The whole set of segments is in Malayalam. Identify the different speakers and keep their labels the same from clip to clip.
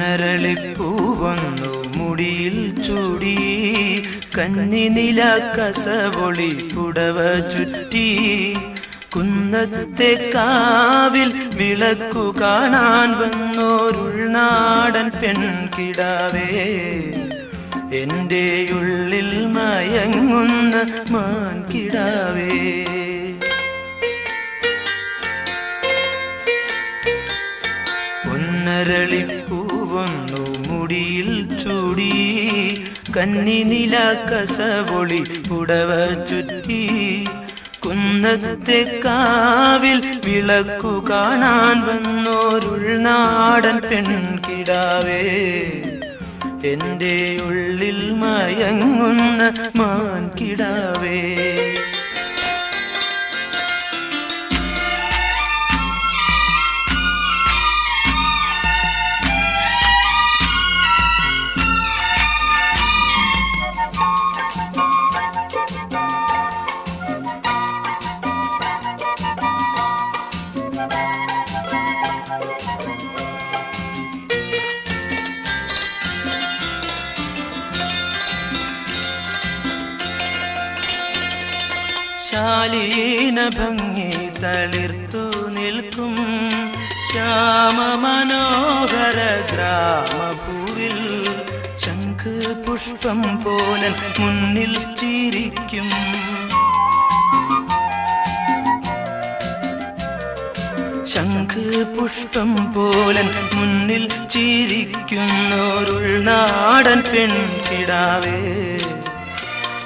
Speaker 1: പൊന്നരളിപ്പൂവന്നു മുടിയിൽ ചൂടി കന്നിനില കസവൊളി പുടവ ചുറ്റി. കുന്നത്തെ കാവിൽ വിളക്കു കാണാൻ വന്നോരുൾനാടൻ പെൺകിടാവേ. എന്റെ ഉള്ളിൽ മയങ്ങുന്ന മാൻകിടാവേ. മുടിയിൽ ചൂടി കന്നിനില കസവൊളി പുടവ ചുറ്റി കുന്നത്തെ കാവിൽ വിളക്കു കാണാൻ വന്നോരുൾനാടൻ പെൺകിടാവേ. എന്റെ ഉള്ളിൽ മയങ്ങുന്ന മാൻകിടാവേ. ശാലീന ഭംഗി തളിർത്തു നിൽക്കും. ശ്യാമ മനോഹര ഗ്രാമഭൂവിൽ ശംഖ് പുഷ്പം പോലൻ മുന്നിൽ ചിരിക്കും. ശംഖ് പുഷ്പം പോലൻ മുന്നിൽ ചിരിക്കുന്നോരുൾ നാടൻ പെൺകിടാവേ.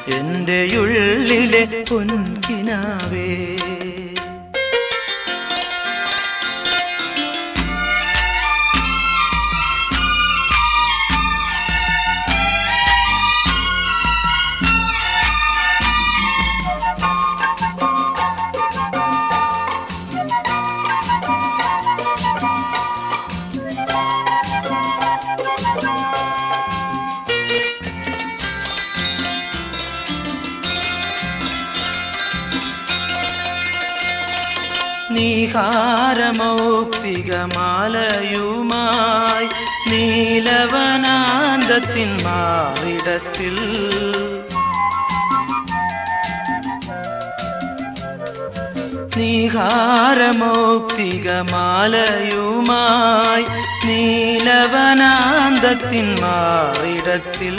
Speaker 1: എന്റെ ഉള്ളിലെ പൊൻകിനാവേ. നീഹാരമൗക്തികമാലയുമായി നീലവനാന്തത്തിൻ മാറിടത്തിൽ. നീഹാരമൗക്തികമാലയുമായി നീലവനാന്തത്തിൻ മാറിടത്തിൽ.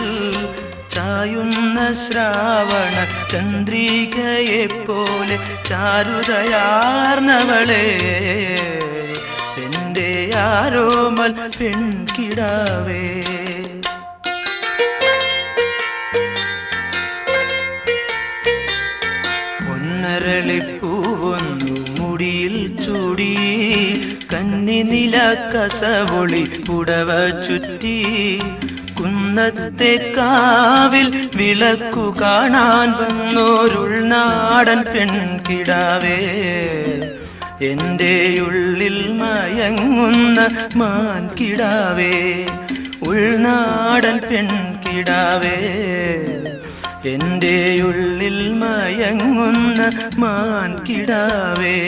Speaker 1: ചായുന്ന ശ്രാവണ ചന്ദ്രികയെ പോലെ ചാരുതയാർന്നവളെ. എന്റെ ആരോമൽ പെൺകിടാവേ. പൊന്നരളിപ്പൂവൊന്നു മുടിയിൽ ചൂടി കന്നി നില കസവൊളി പുടവ ചുറ്റി. കുന്നത്തെ കാവിൽ വിളക്കു കാണാൻ വന്നോരുൾനാടൻ പെൺകിടാവേ. എന്റെ ഉള്ളിൽ മയങ്ങുന്ന മാൻകിടാവേ. ഉൾനാടൻ പെൺകിടാവേ. എന്റെ ഉള്ളിൽ മയങ്ങുന്ന മാൻകിടാവേ.